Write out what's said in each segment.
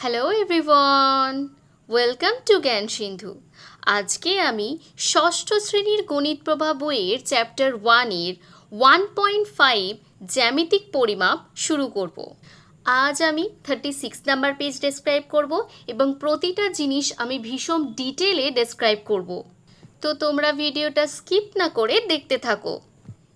Hello everyone welcome to জ্ঞান সিন্ধু আজকে আমি ষষ্ঠ শ্রেণির গণিত প্রভা বইয়ের চ্যাপ্টার ওয়ানের ওয়ান পয়েন্ট ফাইভ জ্যামিতিক পরিমাপ শুরু করব। আজ আমি thirty six number page describe করব এবং প্রতিটা জিনিস আমি ভীষণ ডিটেলে ডেসক্রাইব করব। তো তোমরা ভিডিওটা স্কিপ না করে দেখতে থাকো।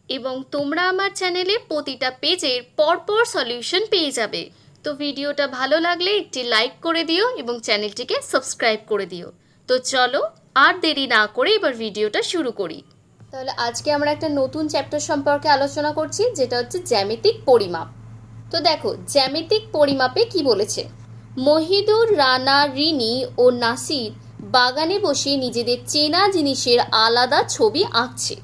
এবং তোমরা আমার চ্যানেলে প্রতিটা পেজের পরপর সলিউশন পেয়ে যাবে। তো ভিডিওটা ভালো লাগলে একটি লাইক করে দিও এবং চ্যানেলটিকে সাবস্ক্রাইব করে দিও। তো চলো, আর দেরি না করে এবার ভিডিওটা শুরু করি। তাহলে আজকে আমরা একটা নতুন চ্যাপ্টার সম্পর্কে আলোচনা করছি, যেটা হচ্ছে জ্যামিতিক পরিমাপ। তো দেখো, জ্যামিতিক পরিমাপে কি বলেছে? মহিদুর, রানা, রিনি ও নাসির বাগানে বসে নিজেদের চেনা জিনিসের আলাদা ছবি আঁকছে।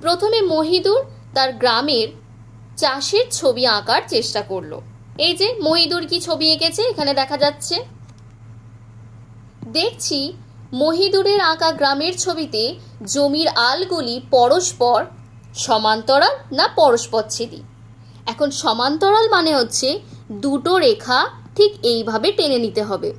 প্রথমে মহিদুর তার গ্রামের চাষের ছবি আঁকার চেষ্টা করল। এই যে মহিদুর কি ছবি এঁকেছে? এখানে দেখা যাচ্ছে। দেখছি মহিদুরের আঁকা গ্রামের ছবিতে জমির আলগুলি পরস্পর সমান্তরাল না পরস্পর পরস্পরচ্ছেদী? এখন সমান্তরাল মানে হচ্ছে দুটো রেখা ঠিক এইভাবে টেনে নিতে হবে।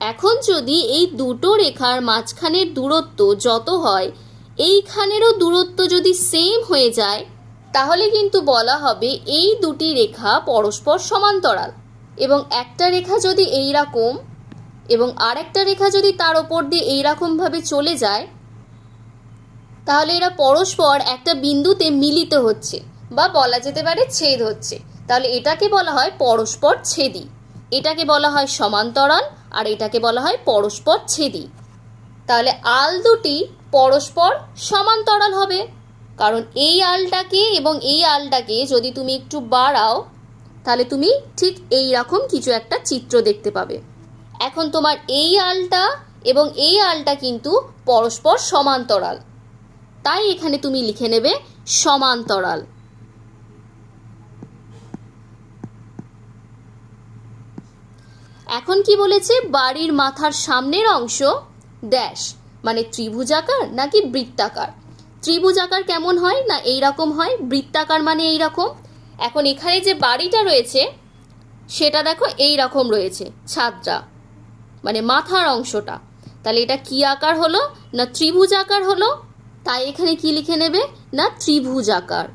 এখন যদি এই দুটো রেখার মাঝখানের দূরত্ব যত হয়, এইখানেরও দূরত্ব যদি সেম হয়ে যায় তাহলে কিন্তু বলা হবে এই দুটি রেখা পরস্পর সমান্তরাল। এবং একটা রেখা যদি এই রকম এবং আরেকটা রেখা যদি তার ওপর দিয়ে এই রকমভাবে চলে যায়, তাহলে এরা পরস্পর একটা বিন্দুতে মিলিত হচ্ছে বা বলা যেতে পারে ছেদ হচ্ছে। তাহলে এটাকে বলা হয় পরস্পর ছেদি এটাকে বলা হয় সমান্তরাল আর এটাকে বলা হয় পরস্পর ছেদি তাহলে আল দুটি পরস্পর সমান্তরাল হবে। কারণ এই আলটাকে এবং এই আলটাকে যদি তুমি একটু বাড়াও, তাহলে তুমি ঠিক এই রকম কিছু একটা চিত্র দেখতে পাবে। এখন তোমার এই আলটা এবং এই আলটা কিন্তু পরস্পর সমান্তরাল। তাই এখানে তুমি লিখে নেবে সমান্তরাল। এখন কি বলেছে? বাড়ির মাথার সামনের অংশ ড্যাশ মানে ত্রিভুজাকার নাকি বৃত্তাকার? ত্রিভুজাকার কেমন হয় না এই রকম হয়? বৃত্তাকার মানে এই রকম এখন এখানে যে বাড়িটা রয়েছে, সেটা দেখো এই রকম রয়েছে, ছাদটা মানে মাথার অংশটা। তাহলে এটা কি আকার হলো? না ত্রিভুজ আকার হলো? তাই এখানে কি লিখে নেবে? না ত্রিভুজ আকার।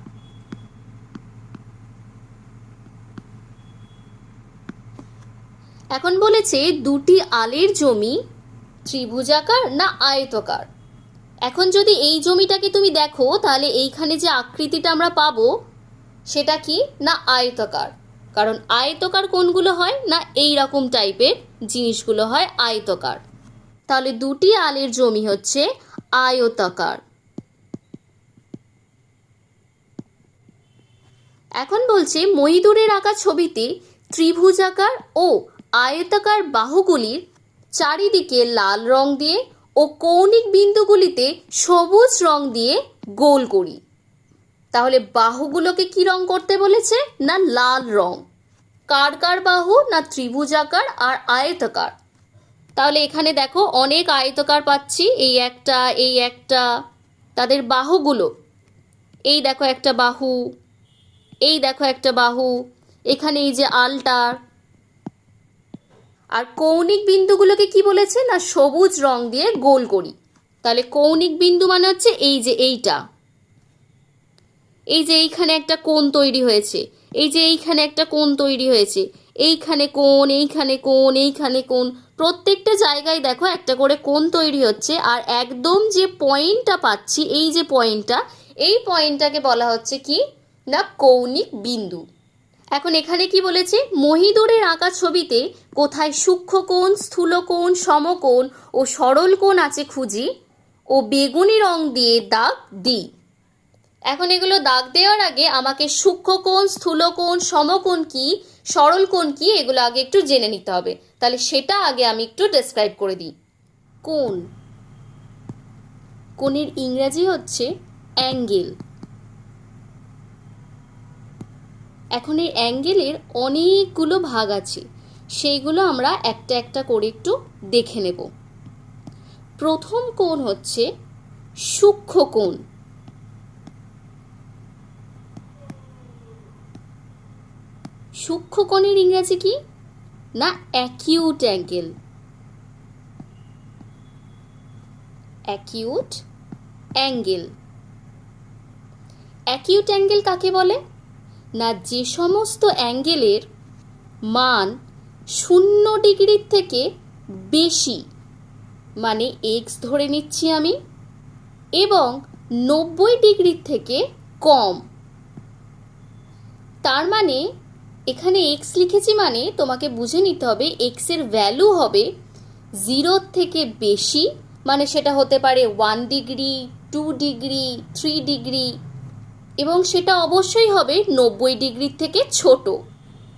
এখন বলেছে দুটি আলের জমি ত্রিভুজাকার না আয়তকার? এখন যদি এই জমিটাকে তুমি দেখো, তাহলে এইখানে যে আকৃতিটা আমরা পাবো, সেটা কি? না আয়তকার। কারণ আয়তকার কোনগুলো হয়? না এই রকম টাইপের জিনিসগুলো হয় আয়তকার। তাহলে দুটি আলের জমি হচ্ছে আয়তাকার। এখন বলছে মহিদুরের আঁকা ছবিতে ত্রিভুজাকার ও আয়তাকার বাহুগুলির চারিদিকে লাল রং দিয়ে ও কৌণিক বিন্দুগুলিতে সবুজ রং দিয়ে গোল করি। তাহলে বাহুগুলোকে কি রং করতে বলেছে না লাল রং? কার কার বাহু না ত্রিভুজাকার আর আয়তাকার? তাহলে এখানে দেখো অনেক আয়তকার পাচ্ছি, এই একটা এই একটা। তাদের বাহুগুলো, এই দেখো একটা বাহু, এই দেখো একটা বাহু, এখানে এই যে আলটার আর কৌণিক বিন্দুগুলোকে কি বলেছে? না, সবুজ রং দিয়ে গোল করি। তাহলে কৌণিক বিন্দু মানে হচ্ছে এই যে এইটা। এই যে এইখানে একটা কোণ তৈরি হয়েছে। এই যে এইখানে একটা কোণ তৈরি হয়েছে। এইখানে কোণ এইখানে কোণ এইখানে কোণ। প্রত্যেকটা জায়গায় দেখো একটা করে কোণ তৈরি হচ্ছে আর একদম যে পয়েন্টটা পাচ্ছি, এই যে পয়েন্টটা, এই পয়েন্টটাকে বলা হচ্ছে কি? না, কৌণিক বিন্দু। এখন এখানে কি বলেছে? মহিদুরের আঁকা ছবিতে কোথায় সূক্ষ্ম কোণ, স্থূল কোণ সমকোণ ও সরল কোণ আছে খুঁজি, ও বেগুনি রং দিয়ে দাগ দিই এখন এগুলো দাগ দেওয়ার আগে আমাকে সূক্ষ্ম কোণ, স্থূল কোণ সমকোণ কি, সরল কোণ কি, এগুলো আগে একটু জেনে নিতে হবে। তাহলে সেটা আগে আমি একটু ডেসক্রাইব করে দিই। কোণ। কোণের ইংরেজি হচ্ছে অ্যাঙ্গেল এখন এই অ্যাঙ্গেলের অনেকগুলো ভাগ আছে, সেইগুলো আমরা একটা একটা করে একটু দেখে নেব। প্রথম কোণ হচ্ছে সূক্ষ্ম কোণ। সূক্ষ্ম কোণের ইংরাজি কি? না acute angle acute angle acute angle কাকে বলে? না যে সমস্ত অ্যাঙ্গেলের মান শূন্য ডিগ্রির থেকে বেশি মানে এক্স ধরে নিচ্ছি আমি, এবং নব্বই ডিগ্রির থেকে কম। তার মানে এখানে এক্স লিখেছি মানে তোমাকে বুঝে নিতে হবে এক্সের ভ্যালু হবে জিরোর থেকে বেশি মানে সেটা হতে পারে one degree two degree three degree এবং সেটা অবশ্যই হবে নব্বই ডিগ্রির থেকে ছোট।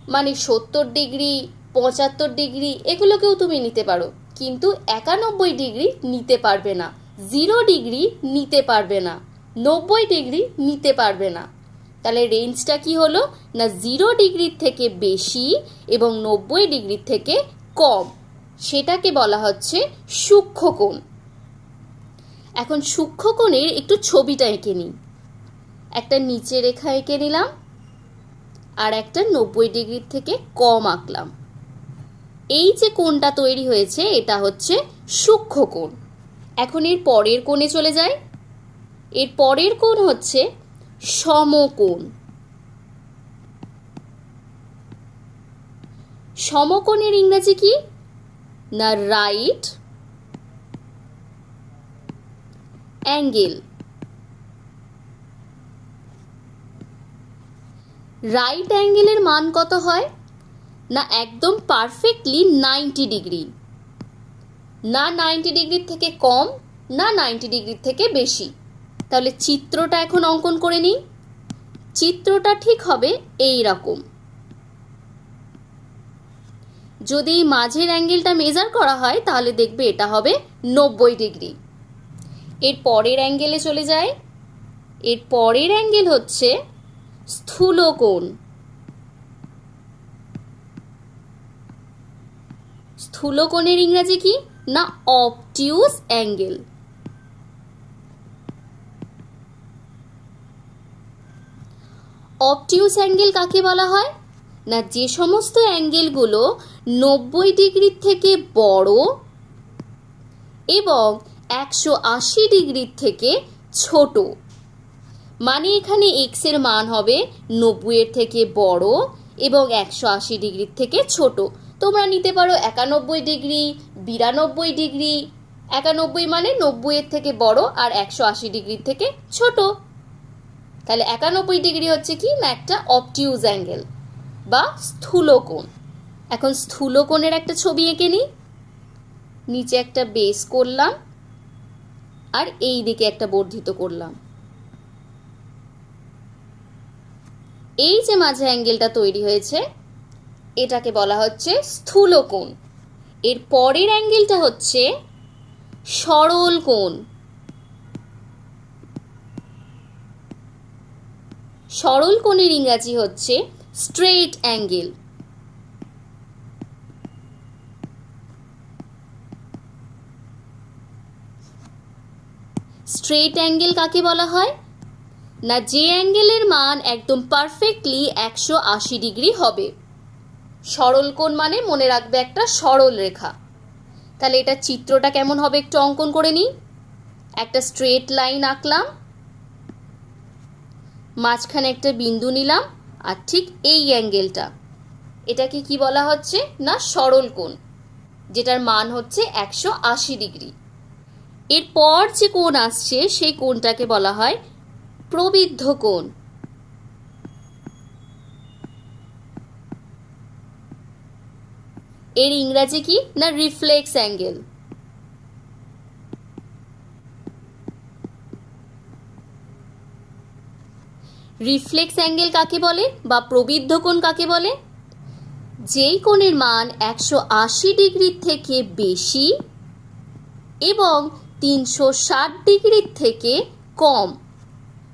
মানে সত্তর ডিগ্রি, পঁচাত্তর ডিগ্রি, এগুলোকেও তুমি নিতে পারো। কিন্তু একানব্বই ডিগ্রি নিতে পারবে না। জিরো ডিগ্রি নিতে পারবে না। নব্বই ডিগ্রি নিতে পারবে না। তাহলে রেঞ্জটা কি হলো? না জিরো ডিগ্রির থেকে বেশি এবং নব্বই ডিগ্রির থেকে কম। সেটাকে বলা হচ্ছে সূক্ষ্মকোণ। এখন সূক্ষ্মকোণের একটু ছবিটা এঁকে নিই। একটা নিচে রেখা এঁকে নিলাম আর একটা নব্বই ডিগ্রির থেকে কম আঁকলাম। এই যে কোণটা তৈরি হয়েছে, এটা হচ্ছে সূক্ষ্মকোণ এখন এর পরের কোণে চলে যায় এর পরের কোণ হচ্ছে সমকোণ। সমকোণের ইংরাজি কি? না, রাইট অ্যাঙ্গেল। রাইট অ্যাঙ্গেলের মান কত হয়? না একদম পারফেক্টলি নাইনটি ডিগ্রি না নাইনটি ডিগ্রির থেকে কম, না নাইনটি ডিগ্রির থেকে বেশি। তাহলে চিত্রটা এখন অঙ্কন করে নিই। চিত্রটা ঠিক হবে এই রকম যদি এই মাঝের অ্যাঙ্গেলটা মেজার করা হয়, তাহলে দেখবে এটা হবে নব্বই ডিগ্রি এর পরের অ্যাঙ্গেলে চলে যায় এর পরের অ্যাঙ্গেল হচ্ছে স্থূলকোণ। স্থূলকোণের ইংরাজি কি? না, অবটিউস অ্যাঙ্গেল। অবটিউস অ্যাঙ্গেল কাকে বলা হয়? না, যে সমস্ত অ্যাঙ্গেলগুলো নব্বই ডিগ্রির থেকে বড় এবং একশো আশি ডিগ্রির থেকে ছোট। মানে এখানে এক্সের মান হবে নব্বইয়ের থেকে বড় এবং একশো আশি ডিগ্রির থেকে ছোট। তোমরা নিতে পারো একানব্বই ডিগ্রি, বিরানব্বই ডিগ্রি। একানব্বই মানে নব্বইয়ের থেকে বড় আর একশো আশি ডিগ্রির থেকে ছোট। তাহলে একানব্বই ডিগ্রি হচ্ছে কি? না একটা অপটিউজ অ্যাঙ্গেল বা স্থূলকোণ। এখন স্থূলকোণের একটা ছবি এঁকে নিই। নিচে একটা বেস করলাম আর এই দিকে একটা বর্ধিত করলাম। এই যে মাঝে অ্যাঙ্গেলটা তৈরি হয়েছে, এটাকে বলা হচ্ছে স্থূল কোণ এর পরের অ্যাঙ্গেলটা হচ্ছে সরল কোণ। সরল কোণের ইংরাজি হচ্ছে স্ট্রেট অ্যাঙ্গেল। স্ট্রেট অ্যাঙ্গেল কাকে বলা হয়? না যে অ্যাঙ্গেলের মান একদম পারফেক্টলি একশো আশি ডিগ্রি হবে। সরল কোণ মানে মনে রাখবে একটা সরল রেখা। তাহলে এটা চিত্রটা কেমন হবে একটু অঙ্কন করে নিই। একটা স্ট্রেট লাইন আঁকলাম। মাঝখানে একটা বিন্দু নিলাম আর ঠিক এই অ্যাঙ্গেলটা। এটাকে কি বলা হচ্ছে? না, সরল কোণ, যেটার মান হচ্ছে একশো আশি ডিগ্রি। এরপর যে কোণ আসছে, সেই কোণটাকে বলা হয় প্রবিদ্ধ কোণ। এর ইংরাজি কি? না রিফ্লেক্স অ্যাঙ্গেল রিফ্লেক্স অ্যাঙ্গেল কাকে বলে? বা প্রবিদ্ধ কোণ কাকে বলে? যেই কোণের মান একশো আশি ডিগ্রির থেকে বেশি এবং তিনশো ষাট ডিগ্রির থেকে কম।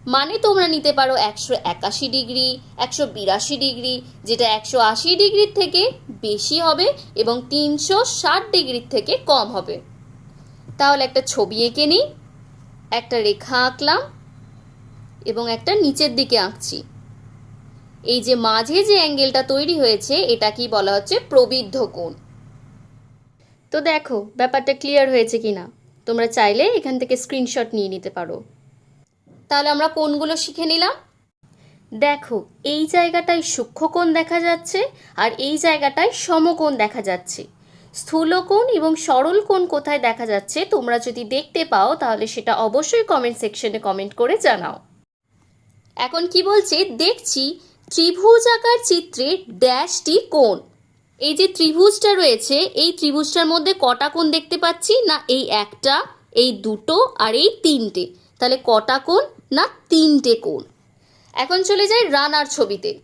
মানে তোমরা নিতে পারো একশো একাশি ডিগ্রি, একশো বিরাশি ডিগ্রি, যেটা একশো আশি ডিগ্রির থেকে বেশি হবে এবং তিনশো ষাট ডিগ্রির থেকে কম হবে। তাহলে একটা ছবি এঁকে নিই, একটা রেখা আঁকলাম এবং একটা নিচের দিকে আঁকছি। এই যে মাঝে যে অ্যাঙ্গেলটা তৈরি হয়েছে, এটা কি বলা হচ্ছে প্রবিদ্ধ কোণ। তো দেখো, ব্যাপারটা ক্লিয়ার হয়েছে কি না তোমরা চাইলে এখান থেকে স্ক্রিনশট নিয়ে নিতে পারো। তাহলে আমরা কোনগুলো শিখে নিলাম? দেখো, এই জায়গাটায় সূক্ষ্মকোণ দেখা যাচ্ছে আর এই জায়গাটায় সমকোণ দেখা যাচ্ছে। স্থূলকোণ এবং সরল কোণ কোথায় দেখা যাচ্ছে তোমরা যদি দেখতে পাও, তাহলে সেটা অবশ্যই কমেন্ট সেকশনে কমেন্ট করে জানাও। এখন কি বলছে? দেখছি ত্রিভুজ আকার চিত্রে ড্যাশটি কোণ। এই যে ত্রিভুজটা রয়েছে, এই ত্রিভুজটার মধ্যে কটা কোণ দেখতে পাচ্ছি? না, এই একটা, এই দুটো আর এই তিনটে। তাহলে কটা কোণ না তিনটে কোণ? এখন চলে যাই রানার ছবিতে।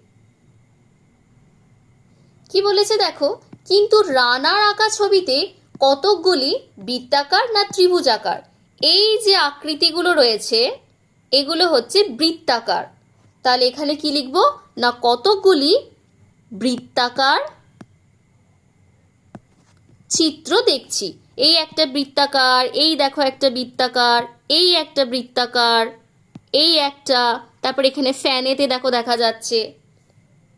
কি বলেছে দেখো? কিন্তু রানার আঁকা ছবিতে কতকগুলি বৃত্তাকার না ত্রিভুজ আকার এই যে আকৃতিগুলো রয়েছে, এগুলো হচ্ছে বৃত্তাকার। তাহলে এখানে কি লিখব? না কতকগুলি বৃত্তাকার চিত্র দেখছি। এই একটা বৃত্তাকার, এই দেখো একটা বৃত্তাকার। এই একটা বৃত্তাকার, এই একটা, তারপর এখানে ফ্যানেতে দেখো দেখা যাচ্ছে।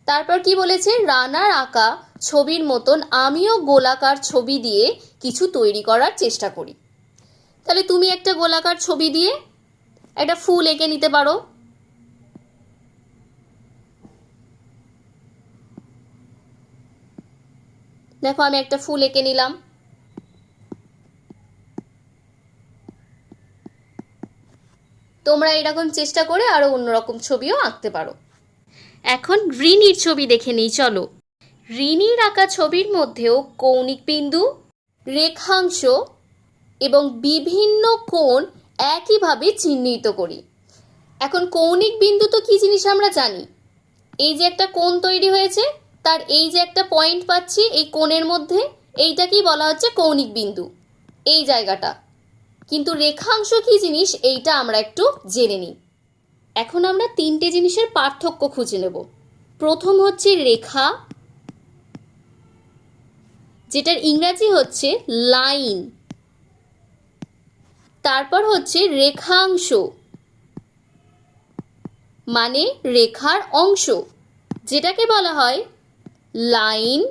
তারপর কি বলেছে? রানার আঁকা ছবির মতন আমিও গোলাকার ছবি দিয়ে কিছু তৈরি করার চেষ্টা করি। তাহলে তুমি একটা গোলাকার ছবি দিয়ে একটা ফুল এঁকে নিতে পারো। দেখো আমি একটা ফুল এঁকে নিলাম। তোমরা এরকম চেষ্টা করে আরও অন্যরকম ছবিও আঁকতে পারো। এখন ঋণীর ছবি দেখে নিই, চলো। ঋণীর আঁকা ছবির মধ্যেও কৌণিক বিন্দু, রেখাংশ এবং বিভিন্ন কোণ একইভাবে চিহ্নিত করি। এখন কৌণিক বিন্দু তো কী জিনিস আমরা জানি? এই যে একটা কোণ তৈরি হয়েছে, তার এই যে একটা পয়েন্ট পাচ্ছি এই কোণের মধ্যে, এইটাকেই বলা হচ্ছে কৌণিক বিন্দু। এই জায়গাটা। কিন্তু রেখাংশ কী জিনিস এইটা আমরা একটু জেনে নিই। এখন আমরা তিনটে জিনিসের পার্থক্য খুঁজে নেব। প্রথম হচ্ছে রেখা, যেটার ইংরাজি হচ্ছে লাইন। তারপর হচ্ছে রেখাংশ মানে রেখার অংশ, যেটাকে বলা হয় লাইন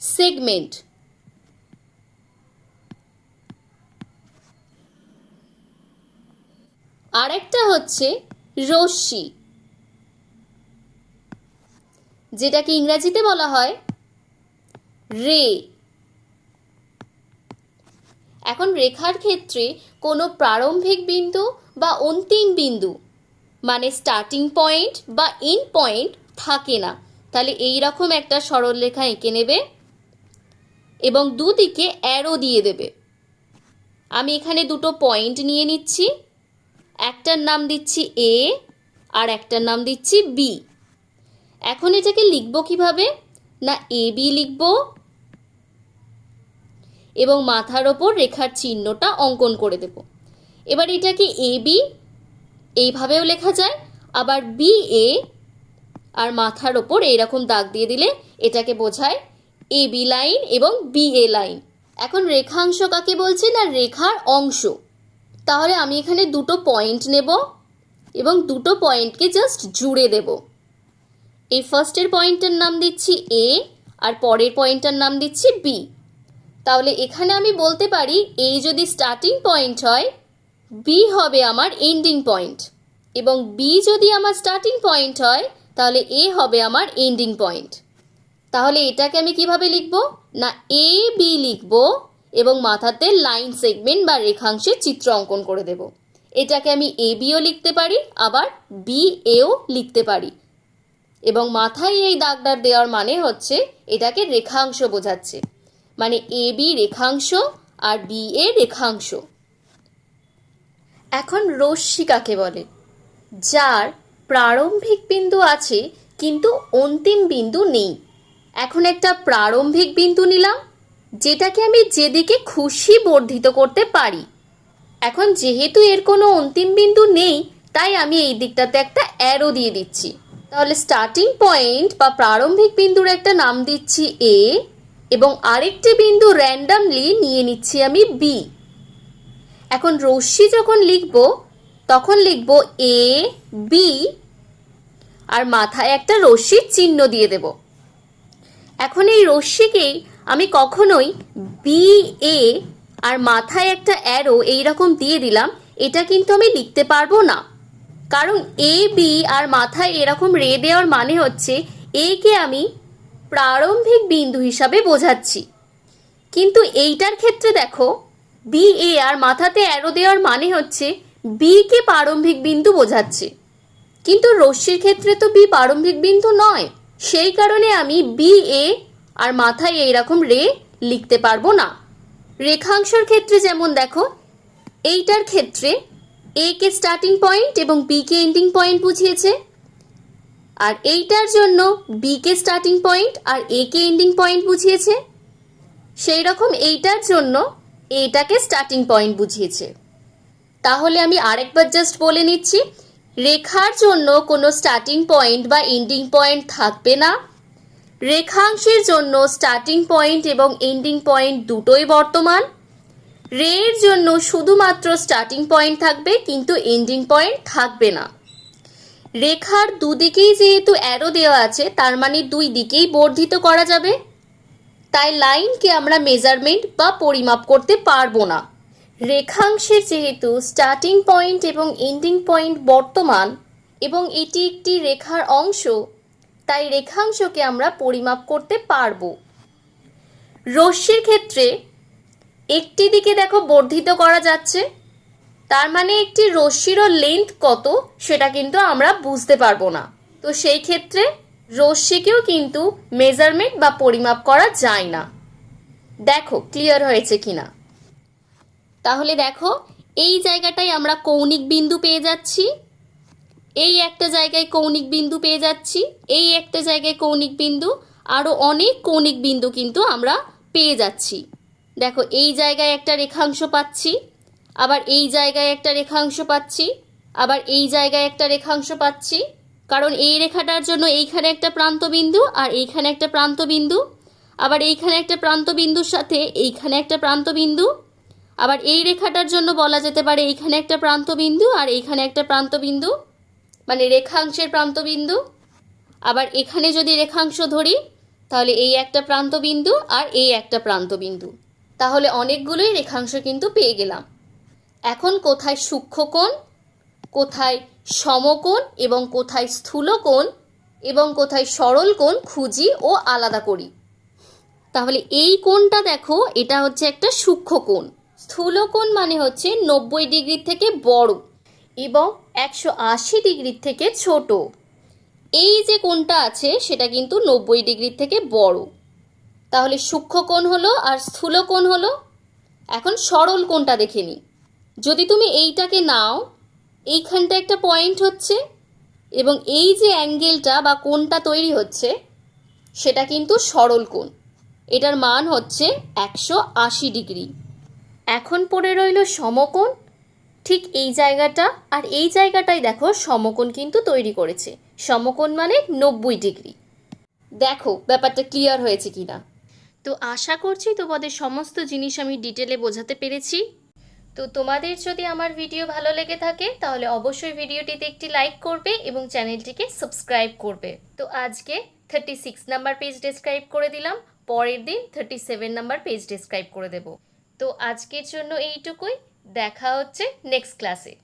সেগমেন্ট। আরেকটা হচ্ছে রশ্মি, যেটাকে ইংরাজিতে বলা হয় রে। এখন রেখার ক্ষেত্রে কোনো প্রারম্ভিক বিন্দু বা অন্তিম বিন্দু মানে স্টার্টিং পয়েন্ট বা ইন পয়েন্ট থাকে না। তাহলে এই রকম একটা সরল রেখা এঁকে নেবে এবং দুদিকে অ্যারো দিয়ে দেবে। আমি এখানে দুটো পয়েন্ট নিয়ে নিচ্ছি। একটার নাম দিচ্ছি এ আর একটার নাম দিচ্ছি বি। এখন এটাকে লিখব কীভাবে? না, এ, বি লিখব। এবং মাথার ওপর রেখার চিহ্নটা অঙ্কন করে দেব। এবার এটাকে এ, বি এইভাবেও লেখা যায়। আবার বি, এ আর মাথার ওপর এইরকম দাগ দিয়ে দিলে এটাকে বোঝায় এ, বি লাইন এবং বি, এ লাইন। এখন রেখাংশ কাকে বলছে? না, রেখার অংশ। তাহলে আমি এখানে দুটো পয়েন্ট নেব এবং দুটো পয়েন্টকে জাস্ট জুড়ে দেব। এই ফার্স্টের পয়েন্টের নাম দিচ্ছি এ আর পরের পয়েন্টটার নাম দিচ্ছি বি তাহলে এখানে আমি বলতে পারি এ যদি স্টার্টিং পয়েন্ট হয় বি হবে আমার এন্ডিং পয়েন্ট এবং বি যদি আমার স্টার্টিং পয়েন্ট হয়, তাহলে এ হবে আমার এন্ডিং পয়েন্ট তাহলে এটাকে আমি কীভাবে লিখব? না এ বি লিখব। এবং মাথাতে লাইন সেগমেন্ট বা রেখাংশের চিত্র অঙ্কন করে দেব। এটাকে আমি এ বিও লিখতে পারি, আবার বি এও লিখতে পারি। এবং মাথায় এই দাগদার দেওয়ার মানে হচ্ছে এটাকে রেখাংশ বোঝাচ্ছে। মানে এ বি রেখাংশ আর বি এ রেখাংশ। এখন রশ্মি কাকে বলে? যার প্রারম্ভিক বিন্দু আছে, কিন্তু অন্তিম বিন্দু নেই। এখন একটা প্রারম্ভিক বিন্দু নিলাম। যেটাকে আমি যেদিকে খুশি বর্ধিত করতে পারি। এখন যেহেতু এর কোনো অন্তিম বিন্দু নেই, তাই আমি এই দিকটাতে একটা অ্যারো দিয়ে দিচ্ছি। তাহলে স্টার্টিং পয়েন্ট বা প্রারম্ভিক বিন্দুর একটা নাম দিচ্ছি এ এবং আরেকটি বিন্দু র্যান্ডামলি নিয়ে নিচ্ছি আমি বি এখন রশ্মি যখন লিখব, তখন লিখব এ বি আর মাথায় একটা রশ্মির চিহ্ন দিয়ে দেব। এখন এই রশ্মিকেই আমি কখনোই বি এ আর মাথায় একটা অ্যারো এইরকম দিয়ে দিলাম, এটা কিন্তু আমি লিখতে পারব না। কারণ এ বি আর মাথায় এরকম রে দেওয়ার মানে হচ্ছে এ কে আমি প্রারম্ভিক বিন্দু হিসাবে বোঝাচ্ছি। কিন্তু এইটার ক্ষেত্রে দেখো বি এ আর মাথাতে অ্যারো দেওয়ার মানে হচ্ছে বি কে প্রারম্ভিক বিন্দু বোঝাচ্ছে। কিন্তু রশ্মির ক্ষেত্রে তো বি প্রারম্ভিক বিন্দু নয়। সেই কারণে আমি বি এ আর মাথায় এইরকম রে লিখতে পারব না। রেখাংশর ক্ষেত্রে যেমন দেখো, এইটার ক্ষেত্রে এ কে স্টার্টিং পয়েন্ট এবং বি কে এন্ডিং পয়েন্ট বুঝিয়েছে। আর এইটার জন্য বি কে স্টার্টিং পয়েন্ট আর এ কে এন্ডিং পয়েন্ট বুঝিয়েছে। সেই রকম এইটার জন্য এটাকে স্টার্টিং পয়েন্ট বুঝিয়েছে। তাহলে আমি আরেকবার জাস্ট বলে নিচ্ছি, রেখার জন্য কোনো স্টার্টিং পয়েন্ট বা এন্ডিং পয়েন্ট থাকবে না। রেখাংশের জন্য স্টার্টিং পয়েন্ট এবং এন্ডিং পয়েন্ট দুটোই বর্তমান। রের জন্য শুধুমাত্র স্টার্টিং পয়েন্ট থাকবে, কিন্তু এন্ডিং পয়েন্ট থাকবে না। রেখার দুদিকেই যেহেতু অ্যারো দেওয়া আছে, তার মানে দুই দিকেই বর্ধিত করা যাবে। তাই লাইনকে আমরা মেজারমেন্ট বা পরিমাপ করতে পারব না। রেখাংশের যেহেতু স্টার্টিং পয়েন্ট এবং এন্ডিং পয়েন্ট বর্তমান, এবং এটি একটি রেখার অংশ তাই রেখাংশকে আমরা পরিমাপ করতে পারব। রশ্মির ক্ষেত্রে একটি দিকে দেখো বর্ধিত করা যাচ্ছে, তার মানে একটি রশ্মিরও লেন্থ কত সেটা কিন্তু আমরা বুঝতে পারব না। তো সেই ক্ষেত্রে রশ্মিকেও কিন্তু মেজারমেন্ট বা পরিমাপ করা যায় না। দেখো ক্লিয়ার হয়েছে কিনা? তাহলে দেখো, এই জায়গাটায় আমরা কৌণিক বিন্দু পেয়ে যাচ্ছি। এই একটা জায়গায় কৌণিক বিন্দু পেয়ে যাচ্ছি, এই একটা জায়গায় কৌণিক বিন্দু আরও অনেক কৌণিক বিন্দু কিন্তু আমরা পেয়ে যাচ্ছি। দেখো, এই জায়গায় একটা রেখাংশ পাচ্ছি, আবার এই জায়গায় একটা রেখাংশ পাচ্ছি, আবার এই জায়গায় একটা রেখাংশ পাচ্ছি, কারণ এই রেখাটার জন্য এইখানে একটা প্রান্ত বিন্দু আর এইখানে একটা প্রান্ত বিন্দু, আবার এইখানে একটা প্রান্ত বিন্দুর সাথে এইখানে একটা প্রান্ত বিন্দু, আবার এই রেখাটার জন্য বলা যেতে পারে এইখানে একটা প্রান্ত বিন্দু আর এইখানে একটা প্রান্ত বিন্দু। মানে রেখাংশের প্রান্ত বিন্দু আবার এখানে যদি রেখাংশ ধরি, তাহলে এই একটা প্রান্ত বিন্দু আর এই একটা প্রান্ত বিন্দু তাহলে অনেকগুলোই রেখাংশ কিন্তু পেয়ে গেলাম। এখন কোথায় সূক্ষ্মকোণ কোথায় সমকোণ এবং কোথায় স্থূলকোণ এবং কোথায় সরল কোণ খুঁজি ও আলাদা করি। তাহলে এই কোণটা দেখো, এটা হচ্ছে একটা সূক্ষ্মকোণ স্থূলকোণ মানে হচ্ছে নব্বই ডিগ্রির থেকে বড় এবং একশো আশি ডিগ্রির থেকে ছোট। এই যে কোণটা আছে, সেটা কিন্তু নব্বই ডিগ্রির থেকে বড়। তাহলে সূক্ষ্মকোণ হলো আর স্থূলকোণ হলো? এখন সরল কোণটা দেখে নিই। যদি তুমি এইটাকে নাও, এইখানটা একটা পয়েন্ট হচ্ছে এবং এই যে অ্যাঙ্গেলটা বা কোণটা তৈরি হচ্ছে, সেটা কিন্তু সরল কোণ। এটার মান হচ্ছে একশো আশি ডিগ্রি। এখন পড়ে রইল সমকোণ। ঠিক এই জায়গাটা আর এই জায়গাটাই দেখো সমকোণ কিন্তু তৈরি করেছে। সমকোণ মানে নব্বই ডিগ্রি। দেখো, ব্যাপারটা ক্লিয়ার হয়েছে কিনা। তো আশা করছি তোমাদের সমস্ত জিনিস আমি ডিটেলে বোঝাতে পেরেছি। তো তোমাদের যদি আমার ভিডিও ভালো লেগে থাকে, তাহলে অবশ্যই ভিডিওটিতে একটি লাইক করবে এবং চ্যানেলটিকে সাবস্ক্রাইব করবে। তো আজকে thirty six number page describe করে দিলাম, পরের দিন thirty seven number page describe করে দেব। তো আজকের জন্য এইটুকুই। দেখা হচ্ছে নেক্সট ক্লাসে